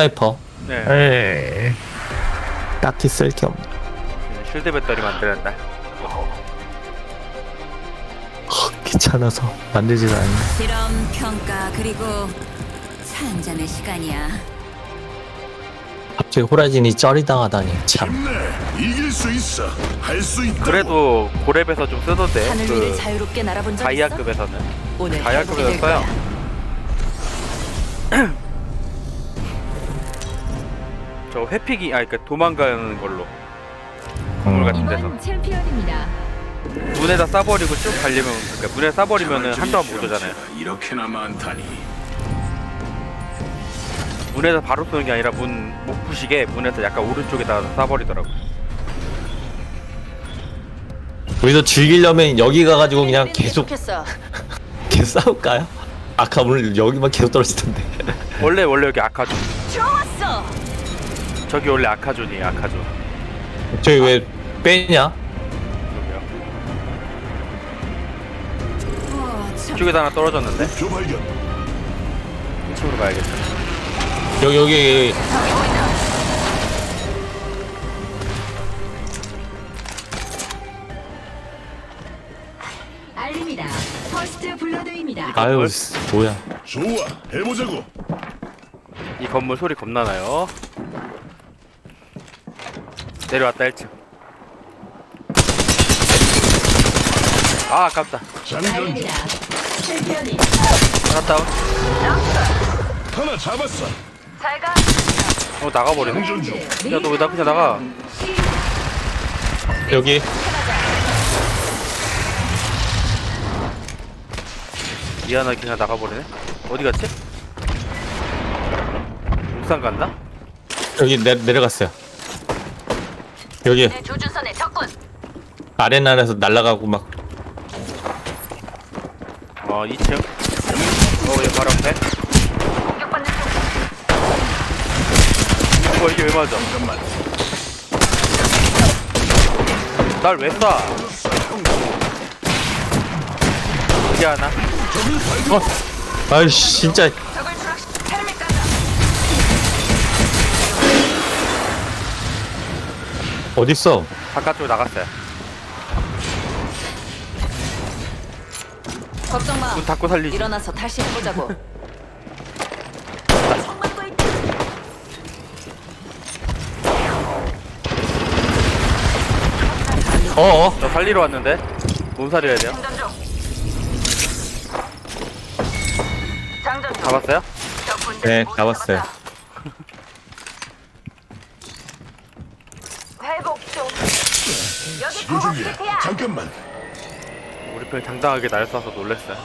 스나이퍼. 네. 에이. 딱히 쓸 게 없네. 쉴드 배터리 만드는다. 헉, 귀찮아서 만들지도 않네. 실험 평가 그리고 차한 잔의 시간이야. 갑자기 호라진이 쩌리당하다니 참. 힘내 이길 수 있어 할 수 있다 그래도 고렙에서 좀 쓰던데. 하늘 위를 그 자유롭게 날아본 적 있어? 다이아급에서는. 오늘 다이아급에서 해보게 될 써요. 거야. 저 회피기, 아, 그니까 도망가는 걸로. 건물 같은 데서. 이번 챔피언입니다. 문에다 싸버리고 쭉 달리면, 그러니까 문에 싸버리면은 한동안 못 오잖아요. 이렇게나 많다니 문에서 바로 쏘는 게 아니라 문, 목 부시게 문에서 약간 오른쪽에다 싸버리더라고. 우리도 즐기려면 여기 가가지고 그냥 계속 좋겠어. 계속 싸울까요? 아까 오늘 여기만 계속 떨어질 텐데. 원래, 원래 여기 아카존. 저기 원래 아카존이에요, 아카존. 저기 왜 빼냐? 이쪽에도 하나 떨어졌는데? 표 발견 1층으로 가야겠다. 여기 여기 여기. 알립니다. 퍼스트 블러드입니다. 아유? 씨, 뭐야? 좋아 해보자고 이 건물 소리 겁나나요? 내려왔다 1층. 아 아깝다. 장전 알립니다. 챔피언이 하나 다운. 하나 잡았어. 어 나가버리네. 장전 중 야너 왜 나 그냥 나가? 여기. 미안하게 그냥 나가버리네. 어디 갔지? 옥상 갔나? 여기 내, 내려갔어요. 여기 내 조준선에 적군. 아레나에서 날아가고 막 어 2층 어 여기 바로 앞에 공격받는 중. 어 이게 왜 맞아 잠깐만 날왜 쏴? 어디 하나? 어, 아이씨 진짜 어딨어? 바깥쪽으로 나갔어요 걱정 마. 문 닫고 살리지 일어나서 다시 해보자고. 어어 저 살리러 왔는데 몸살이어야 돼요 장전 중. 잡았어요? 네, 잡았어요. 잡았다. 회복 중. 여기 보급 키트야. 잠깐만 우리 편이 당당하게 날 쏴서 놀랬어요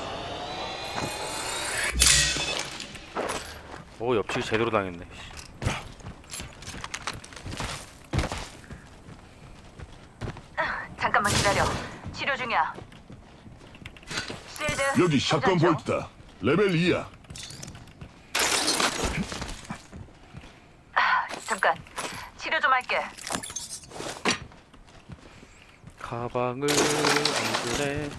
오 옆치기 제대로 당했네 씨. 잠깐만 기다려. 치료 중이야. 실드. 여기 샷건. 볼트다 레벨 2야 잠깐. 치료 좀 할게. 가방을 안 주네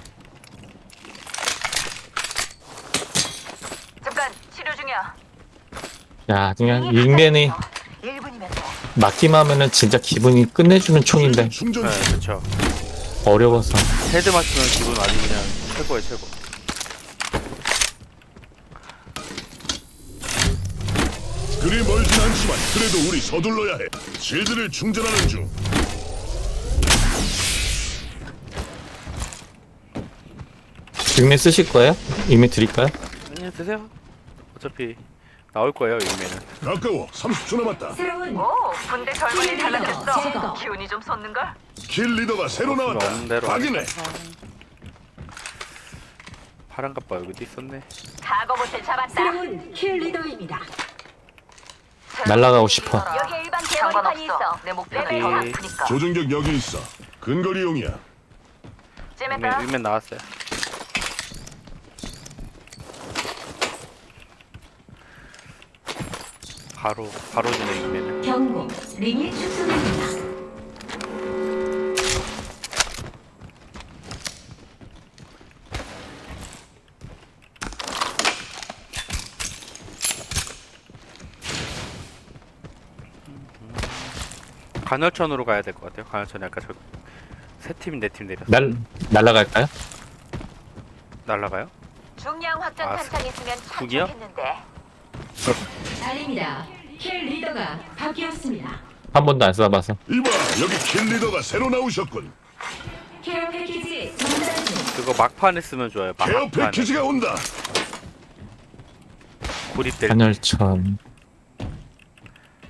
잠깐 치료 중이야. 야 그냥 윙맨이 1분이면 돼. 맞기만 하면은 진짜 기분이 끝내주는 총인데. 충전 네중 그쵸. 어려워서. 헤드 맞추면 기분 아주 그냥 최고야 최고. 그리 멀진 않지만 그래도 우리 서둘러야 해. 실드를 충전하는 중. 윙맨 쓰실 거예요? 윙맨 드릴까요? 아니 드세요. 어차피 나올 거예요 이메는 가까워 30초 남았다 새로운 오, 군대 절반이 제거. 달라졌어. 기운이 좀 솟는 걸? 킬 리더가 새로 없으면 나왔다 대로 확인해 파란 갑바 여기도 있었네 사고 못을 잡았다. 새로운 킬 리더입니다. 날아가고 싶어. 여기 일반 상관없어. 있어. 내 목표는 더 여기. 아프니까. 조정격 여기 있어 근거리용이야 찜했다. 이메, 이메 나왔어요 바로 바로 주네 이메는 경고. 링이 축소됩니다. 간헐천으로 가야 될 것 같아요. 간헐천 약간 저세 팀, 네팀 내려 날 날라갈까요? 날라가요? 중량 확장 아, 탄창 있으면 북이요? 착륙했는데 아닙니다. 킬 리더가 바뀌었습니다. 한 번도 안 써봐서. 이봐, 여기 킬 리더가 새로 나오셨군. 케어 패키지 전달 중. 그거 막판에 쓰면 좋아요. 케어 막판에 패키지가 온다. 고립될 간열천.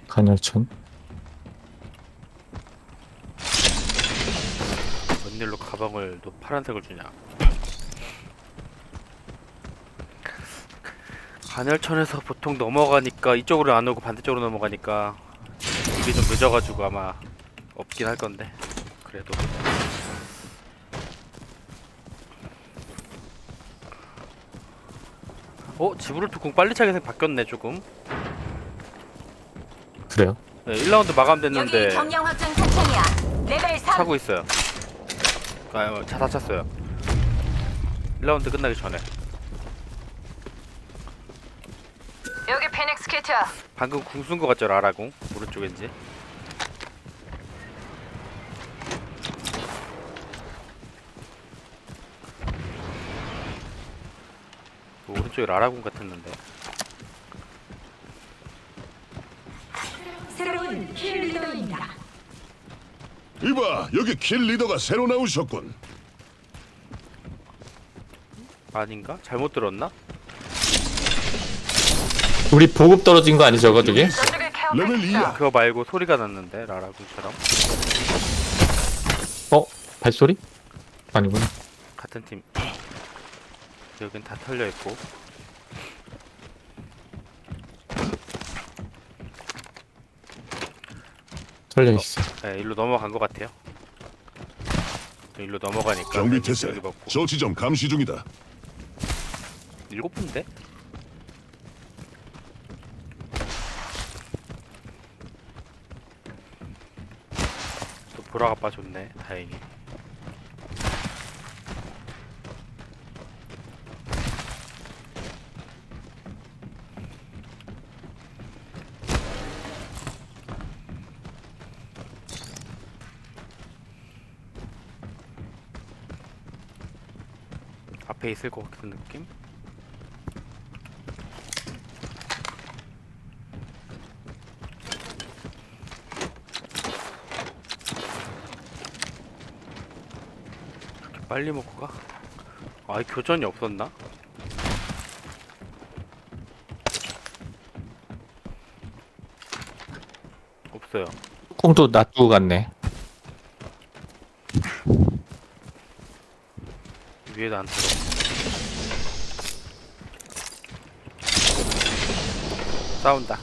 간열천. 웬일로 가방을 또 파란색을 주냐? 간헐천에서 보통 넘어가니까 이쪽으로 안 오고 반대쪽으로 넘어가니까 입이 좀 늦어가지고 아마 없긴 할 건데 그래도 어? 지브롤 투궁 빨리 차게 바뀌었네 조금 그래요? 네, 1라운드 여기 마감됐는데 경량 확장 탄창이야. 레벨 3. 차고 있어요. 아, 차다 찼어요. 1라운드 끝나기 전에. 여기 키트야. 방금 궁쓴거 같죠, 라라궁? 오른쪽인지. 오른쪽에 라라궁 같았는데. 새로운 킬 리더입니다. 이봐, 여기 킬 리더가 새로 나오셨군. 아닌가? 잘못 들었나? 우리 보급 떨어진 거 아니죠, 저거 레벨. 2야. 그거 말고 소리가 났는데, 라라궁처럼. 어? 발소리? 아니구나. 같은 팀. 여긴 다 털려 있고. 털려 있어. 네, 일로 넘어간 것 같아요. 일로 넘어가니까 정비 여기 태세. 먹고 저 지점 감시 중이다. 일곱 분데? 또 보라가 빠졌네. 다행히. 앞에 있을 것 같은 느낌? 빨리 먹고 가? 아, 이 교전이 없었나? 없어요. 콩도 놔두고 갔네. 위에도 안 들어. 싸운다.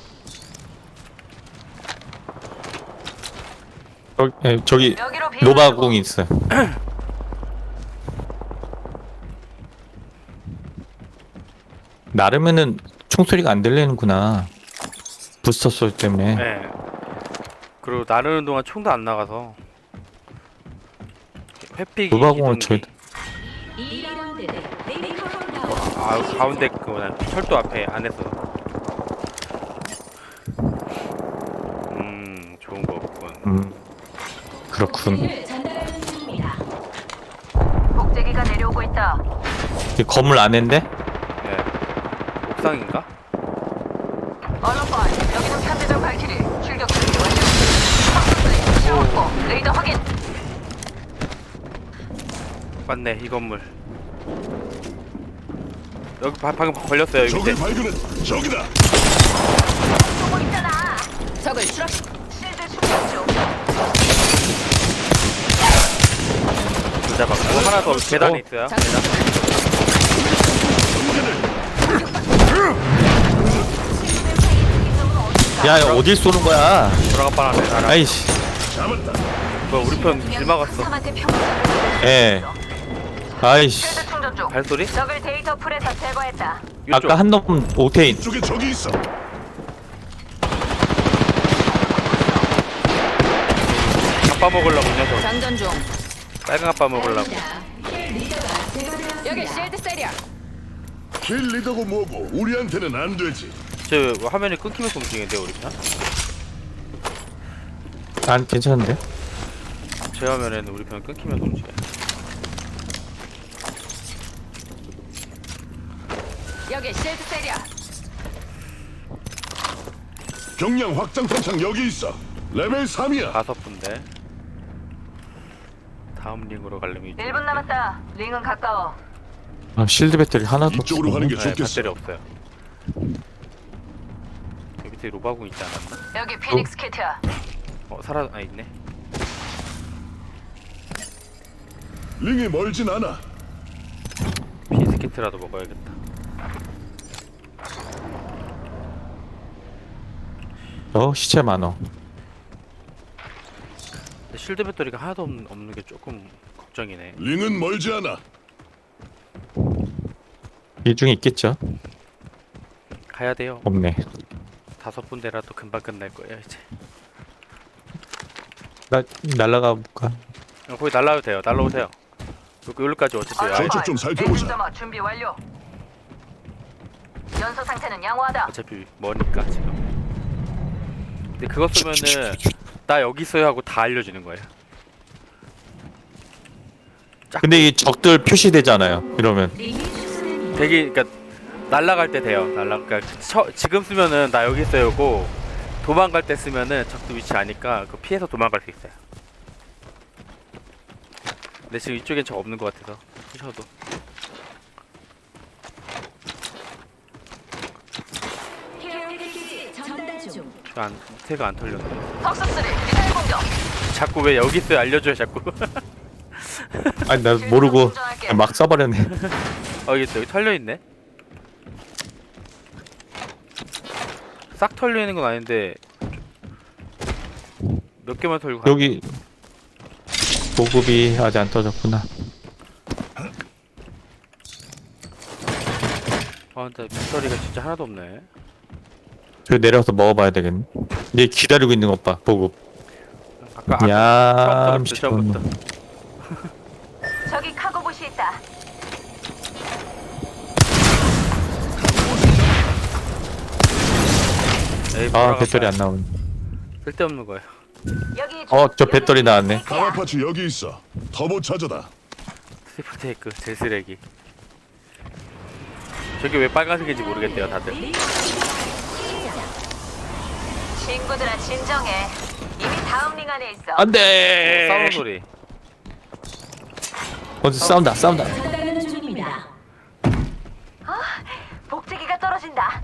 저, 예, 저기 여기로 비우라고. 노바공이 있어요. 나르면은 총소리가 안 들리는구나. 부스터 소리 때문에. 네. 그리고 나르는 동안 총도 안 나가서. 이 라운드는 리커운다 아 가운데 그 뭐냐 철도 앞에 안에서 음 좋은 거 없군 음, 그렇군. 복제기가 내려오고 있다. 이 건물 안인데? 네 옥상인가? 언론관 여기는 현대적 발키리 출격 준비 완료. 확보소리 시야 확보. 레이더 확인. 맞네 이 건물 여기 바, 방금 걸렸어요 여기 적을 발견했다. 저기다. 보고 있잖아. 적을 추락. 실드 충전 중. 둘 잡았고 하나 더 계단에 어. 있어요 장전. 야, 야, 어딜 쏘는 거야? 돌아가 빠라네 아이씨. 뭐야 우리 편 길 막았어 삼한테 평균. 예. 아이씨. 실드 충전 중. 발소리? 적을 데이터 풀에서 제거했다. 이쪽 아까 한놈 오테인. 이쪽에 적이 있어. 아빠 먹으려고 이 녀석 장전 중. 빨간 아빠 먹으려고. 여기 실드 셀이야. 킬 리더고 뭐고 우리한테는 안 되지. 저 화면이 끊기면서 움직이는데 우리 편안 괜찮은데? 제 화면에는 우리 편 끊기면서 움직여. 여기 실드 세리야. 경량 확장 탄창 여기 있어. 레벨 3이야. 다섯 분데. 다음 링으로 가려면 이쪽. 1분 남았다. 링은 가까워. 아 실드 배터리 하나도 이쪽으로 없어 가는 게 네, 좋겠어. 배터리 없어요. 여기 밑에 로바군 있지 않았나? 여기 피닉스 키트야. 어 살아 아 있네. 링이 멀진 않아. 빈스키트라도 먹어야겠다. 어 시체 많어 근데 실드 배터리가 하나도 없는, 없는 게 조금 걱정이네. 링은 멀지 않아. 이 중에 있겠죠? 가야 돼요. 없네 다섯 분대라도 금방 끝날 거예요 이제. 나 날라가 볼까? 어, 거기 날라도 돼요. 날라오세요. 여기 여기까지 어쨌든 아예 저쪽 좀 살펴보자. 준비 완료. 연소 상태는 양호하다. 어차피 머니까 지금. 근데 그거 쓰면은 나 여기 있어요 하고 다 알려주는 거예요. 근데 이 적들 표시되잖아요 이러면. 되게 그러니까 날라갈 때 돼요. 날라 그러니까 처, 지금 쓰면은 나 여기 있어요 고 도망갈 때 쓰면은 적도 위치 아니까 그 피해서 도망갈 수 있어요. 근데 지금 이쪽엔 적 없는 것 같아서 푸셔도. 안 태가 안 털렸네. 턱수 3 미사일 공격. 자꾸 왜 여기 있어요 알려줘요 자꾸. 아니 나 모르고 그냥 막 써버렸네 어 여기 있어 여기 털려 있네. 싹 털려 있는 건 아닌데 몇 개만 털고 가. 여기 보급이 아직 안 터졌구나 아 근데 배터리가 진짜 하나도 없네. 저 내려서 먹어봐야 되겠네 얘 기다리고 있는 것 봐 보급 아까 아까 야 처음부터 처음부터. 에이, 아 배터리. 안 나오네 쓸데없는 거예요. 여기 어 저 배터리 나왔네 가마파츠 여기 있어. 터보 차저다. 스티프 테이크 제 쓰레기. 저게 왜 빨간색인지 모르겠대요 다들. 친구들아 진정해. 이미 다음 링 안에 있어. 안돼 싸우는 소리. 어디 싸운다 싸운다 전달하는 중입니다. 복제기가 떨어진다.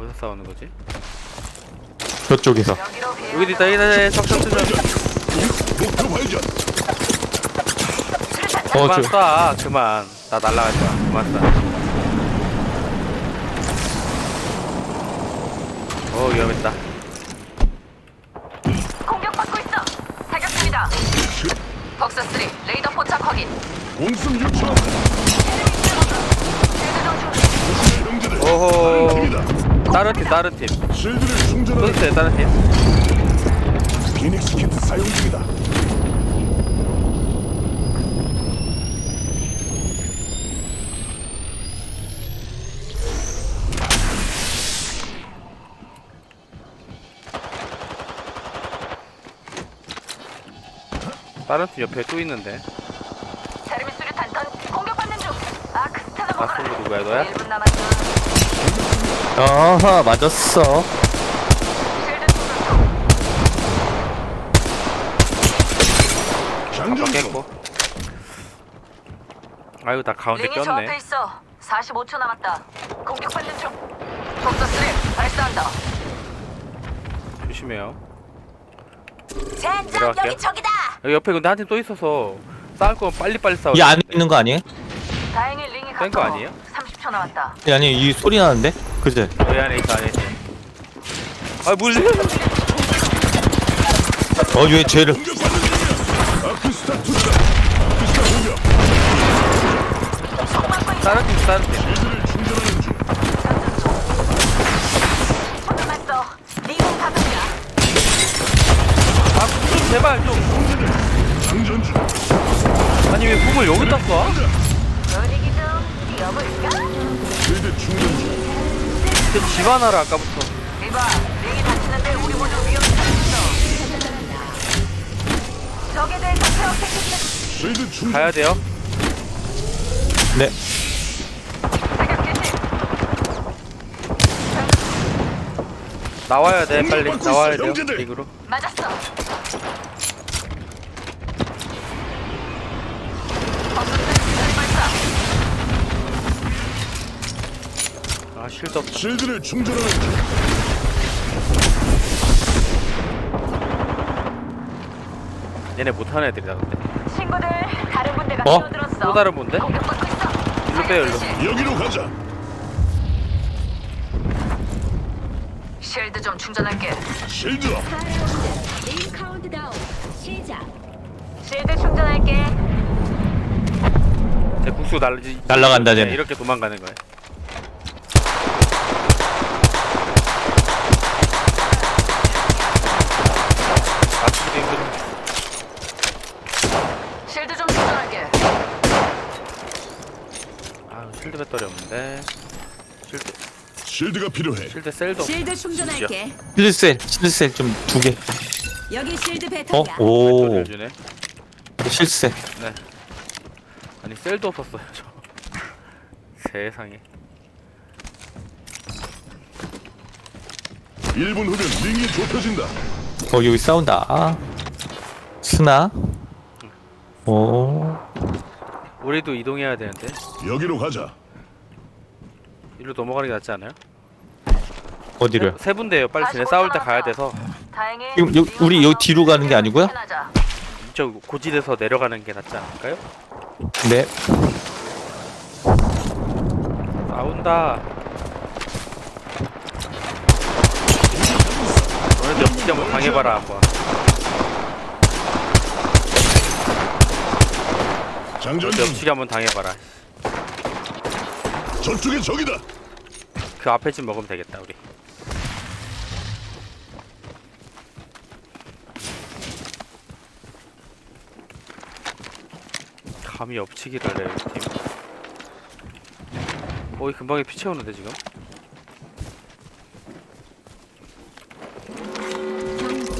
어디서 싸우는 거지? 저쪽에서. 여기 있다 여기 있다 석석 쓰면 목표 발견. 어 그만 저쏴 그만 나 날라갈 거야 그만 쏴. 어 위험했다. 공격받고 있어. 타격 중이다. 벅스 3 레이더 포착 확인. 정충. 조심해 형제들. 다른 팀 다른 팀. 실드를 또 충전하는 있어요 다른 팀. 피닉스 키트 사용 중이다. 다른 팀 옆에 또 있는데. 자르미 수류탄 던 공격받는 중. 아크 스타나 아 먹어라. 소리 누구야 너야? 1분 남았어. 아하 맞았어. 깼고. 아이고 나 가운데 링이 저 앞에 꼈네. 있어. 45초 남았다. 공격받는 중. 벅스 3 발사한다. 조심해요. 젠장 내려갈게요. 여기 저기다. 여기 옆에 근데 한 팀 또 있어서 싸울 거면 빨리빨리 싸워. 이 안에 있는 거 아니에요? 다행히 링이 가까워. 아니에요? 30초 남았다. 아니 이 소리 나는데 그제 여기 안에 있어 안에 있어. 아 물. 어왜 쟤를 공격받는 중이 그 집안하라 아까부터. 가야 돼요? 네. 나와야 돼 빨리. 나와야 돼요 빅으로. 맞았어. 실드 없. 실드를 충전하는 중. 얘네 못하는 애들이다 근데. 친구들 다른 분대가 어? 끼어들었어. 또 다른 분대? 공격받고 있어. 일로 빼요, 일로. 여기로 가자. 실드 좀 충전할게. 실드 업. 4라운드 메인 카운트다운 시작. 실드 충전할게. 제 국수 날지 날라간다, 네, 쟤네. 이렇게 도망가는 거예요. 맞추기도 힘들어. 실드 좀 충전할게. 아 실드 배터리 없는데. 실드 실드가 필요해. 실드 셀도 없. 실드 충전할게. 실드셀, 실드셀 좀 두 개. 여기 실드 어? 배터리야. 오. 배터리를 주네. 실드셀. 네. 아니 셀도 없었어요 저. 세상에. 1분 후면 링이 좁혀진다. 어, 여기 싸운다. 아. 스나? 오. 우리도 이동해야 되는데. 여기로 가자. 이리로 넘어가는 게 낫지 않아요? 어디를? 세, 세 분대요. 빨리 쟤네 싸울 때 가야 돼서 다행히 지금 여- 우리 여기 뒤로 가는 게 아니고요? 이쪽 고지대에서 내려가는 게 낫지 않을까요? 네. 싸운다. 너네들 옆치기 한번 당해봐라 한번. 장전 중. 옆치기 한번 당해봐라. 저쪽에 적이다. 그 앞에 집 먹으면 되겠다 우리. 감히 엎치기를 해 팀. 어이 금방에 피 채우는데 지금?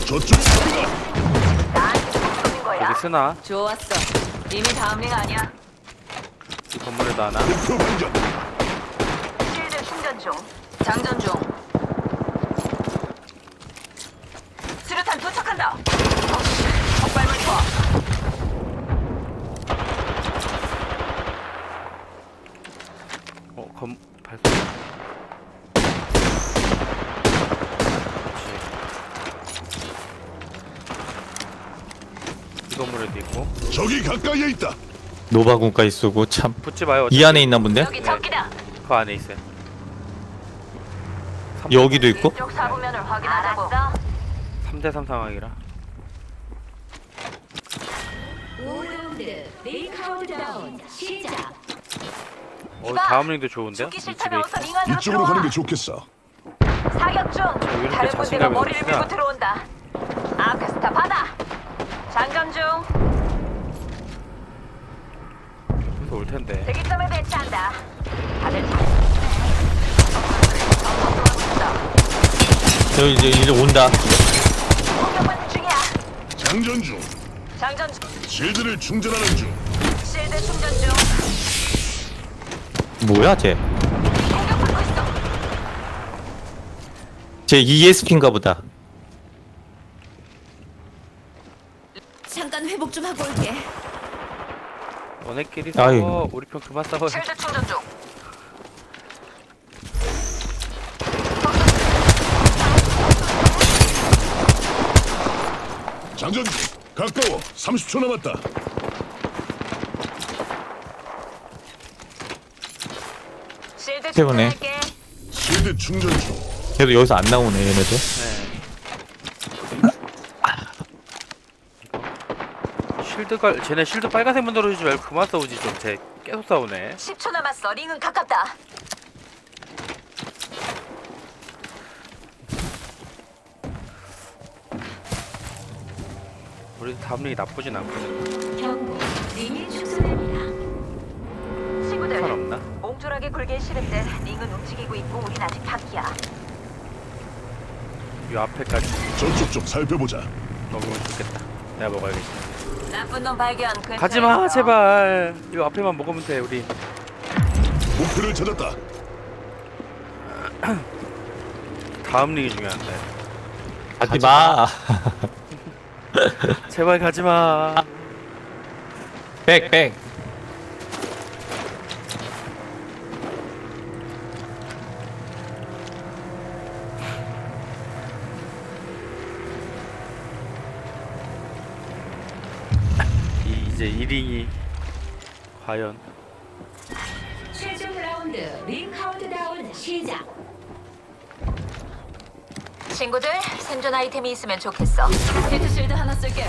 저쪽에 적이다. 거야. 여기 쓰나? 좋았어. 이미 다음 링 아니야. 이 건물에도 하나? 목표 발견. 중. 장전 중. 수류탄 도착한다. 어, 적발물 투하. 어, 검. 그렇지. 이 건물에도 있고. 적이 가까이에 있다. 노바군까지 쏘고 참. 붙지 마요. 이 안에 있나 본데? 여기 적기다. 그 안에 있어요. 여기도 있고? 이쪽 사부면을 확인하자고. 알았어. 3대3 상황이라. 5라운드 메인 카운트다운 시작. 어. 다음 링도 좋은데요? 이 죽기 집에 싫다면 어서 링 안으로 이쪽으로 들어와. 가는 게 좋겠어. 사격 중. 왜 이렇게 다른 자신감이 머리를? 밀고 들어온다. 아크스타 받아. 장전 중. 올 텐데. 대기점에 배치한다. 다들 여 기 이제, 이제 온다. 공격받는 중이야. 장전 중. 장전 중. 실드를 충전하는 중. 실드 충전 중. 뭐야, 쟤? 공격받고 있어. 쟤 ESP인가 보다. 잠깐 회복 좀 하고 올게. 너네끼리 아유. 싸워. 우리 편 그만 싸워. 실드 충전 중. 장전 중. 가까워. 30초 남았다. 실드. 충전할게. 실드 충전 중. 걔도 여기서 안 나오네, 얘네들. 네. 실드가 쟤네 실드 빨간색 문 들어주지 말고 그만 싸우지 좀. 쟤 계속 싸우네. 10초 남았어. 링은 가깝다. 우리 다음 링이 나쁘진 않거든. 경고. 링이 축소됩니다. 친구들. 상관없나? 옹졸하게 굴긴 싫은데 링은 움직이고 있고 우린 아직 밖이야. 이 앞에까지 저쪽 좀 살펴보자. 먹으면 좋겠다. 내가 먹어야겠지. 나쁜 놈 발견. 근처에 가지마 있어. 제발. 이거 앞에만 먹으면 돼 우리. 목표를 찾았다. 다음 링이 중요한데. 하지 마. 제발 가지마. 백, 백. 이, 이제 1링이 과연 최종 라운드 링 카운트다운 시작. 친구들 생존 아이템이 있으면 좋겠어. 히트 실드 하나 쓸게.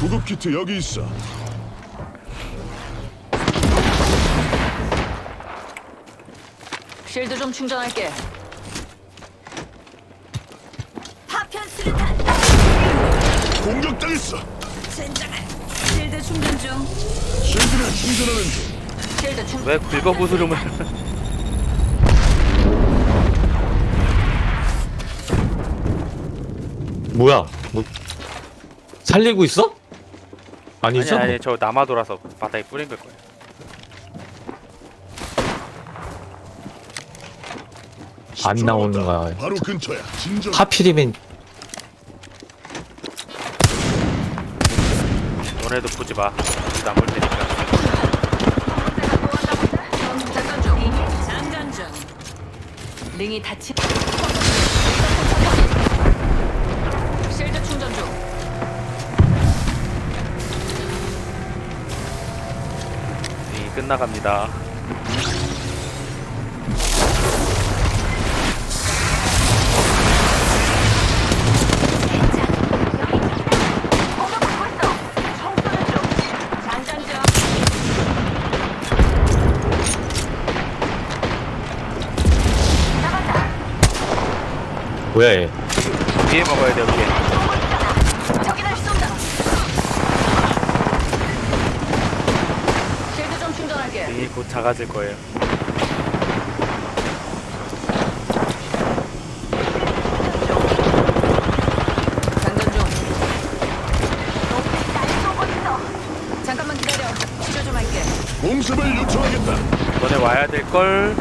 구급 키트 여기 있어. 실드 좀 충전할게. 파편 수류탄. 공격당했어. 젠장을. 실드 충전 중. 실드를 충전하는 중. 실드 충. 왜 긁어 부스름을 뭐야? 뭐 살리고 있어? 아니 아니죠? 아니 저 남아 돌아서 바닥에 뿌린 걸 거야. 안 10초 나오는. 거야. 바로 근처야. 진정. 하필이면 너네도 보지 마. 안볼 테니까. 링이 닫히. 끝나갑니다. 뭐야 얘? 뒤에 먹어야 돼 우리. 저기 날 쏜다. 실드 좀 충전할게. 링이 곧 작아질 거예요. 장전 중. 있어. 잠깐만 기다려. 치료 좀 할게. 공습을 요청하겠다. 너네 와야 될 걸.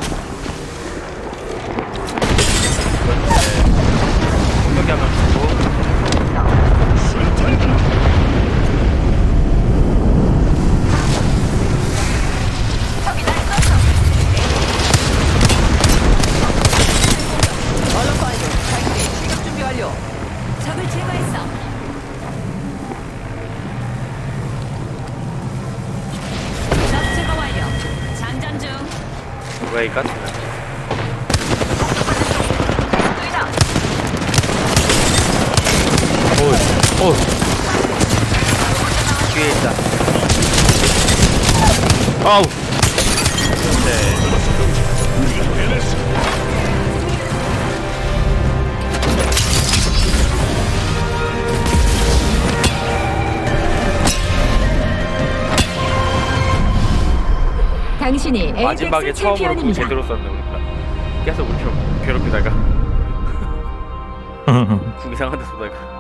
어, 뒤에 있다. 아우. 당신이 마지막에 에이펙스 처음으로 공 챔피언입니다. 제대로 썼네 우리가. 계속 우리 괴롭히다가 궁 이상한 데 쏘다가.